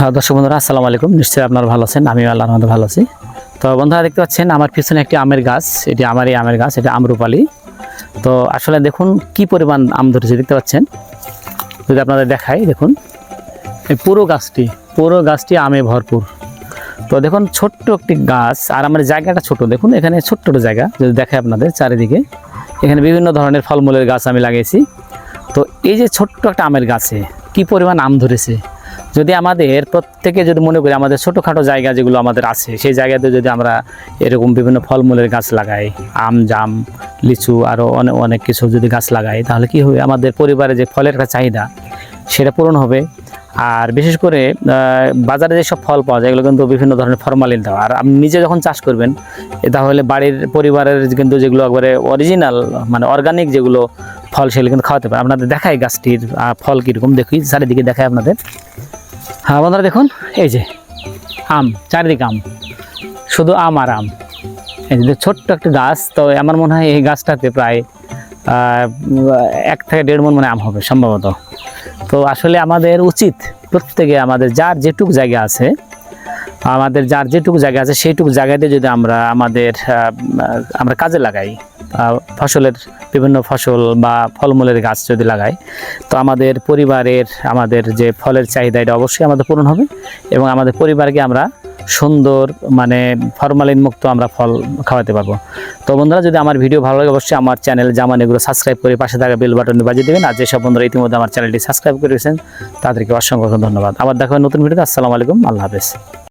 হ্যাঁ দর্শক বন্ধুরা, আসসালামু আলাইকুম। নিশ্চয়ই আপনারা ভালো আছেন আমি আল্লাহর মধ্যে ভালো আছি। তো বন্ধুরা, দেখতে পাচ্ছেন, আমার পিছনে একটি আমের গাছ, এটি আমারই আমের গাছ, এটা আমরুপালি। তো আসলে দেখুন কি পরিমাণ আম ধরেছে, দেখতে পাচ্ছেন? যদি আপনাদের দেখাই, দেখুন, এই পুরো গাছটি পুরো গাছটি আমে ভরপুর। তো দেখুন, ছোট্ট একটি গাছ, আর আমার জায়গাটা ছোট। দেখুন, এখানে ছোট্ট ছোট জায়গা, যদি দেখায় আপনাদের চারিদিকে। এখানে বিভিন্ন ধরনের ফলমূলের গাছ আমি লাগিয়েছি। তো এই যে ছোট্ট একটা আমের গাছে, কি পরিমাণ আম ধরেছে? যদি আমাদের প্রত্যেকে যদি মনে করি আমাদের ছোটোখাটো জায়গা যেগুলো আমাদের আছে, সেই জায়গাতে যদি আমরা এরকম বিভিন্ন ফলমূলের গাছ লাগাই, আম, জাম, লিচু আরও অনেক অনেক কিছু যদি গাছ লাগাই, তাহলে কি হবে? আমাদের পরিবারে যে ফলের একটা চাহিদা, সেটা পূরণ হবে। আর বিশেষ করে বাজারে যেসব ফল পাওয়া যায়, এগুলো কিন্তু বিভিন্ন ধরনের ফরমালিন দেওয়া। আর আপনি নিজে যখন চাষ করবেন তাহলে বাড়ির পরিবারের কিন্তু যেগুলো একবারে অরিজিনাল মানে অর্গানিক যেগুলো ফল, সেগুলো কিন্তু খাওয়াতে পারে। আপনাদের দেখায় গাছটির ফল কীরকম, দেখি, চারিদিকে দেখায় আপনাদের। হ্যাঁ বন্ধুরা দেখুন, এই যে আম, চারিদিকে আম, শুধু আম আর আম। এই যে ছোট্ট একটা গাছ, তো আমার মনে হয় এই গাছটাতে প্রায় এক থেকে দেড় মন মানে আম হবে সম্ভবত। তো আসলে আমাদের উচিত প্রত্যেকে আমাদের যার যেটুক জায়গা আছে, আমাদের যার যেটুকু জায়গা আছে, সেইটুকু জায়গাতে যদি আমরা আমাদের আমরা কাজে লাগাই ফসলের বিভিন্ন ফসল বা ফলমূলের গাছ যদি লাগাই, তো আমাদের পরিবারের, আমাদের যে ফলের চাহিদা এটা অবশ্যই আমাদের পূরণ হবে এবং আমাদের পরিবারকে আমরা সুন্দর মানে ফরমালিন মুক্ত আমরা ফল খাওয়াতে পারব। তো বন্ধুরা, যদি আমার ভিডিও ভালো লাগে, অবশ্যই আমার চ্যানেল জামান এগুলো সাবস্ক্রাইব করে পাশে থাকা বেল বাটন বাজিয়ে দেবেন। আর যেসব বন্ধুরা ইতিমধ্যে আমার চ্যানেলটি সাবস্ক্রাইব করেছেন, তাদেরকে অসংখ্য ধন্যবাদ। আবার দেখা নতুন ভিডিওতে। আসসালামু আলাইকুম। আল্লাহ হাফেজ।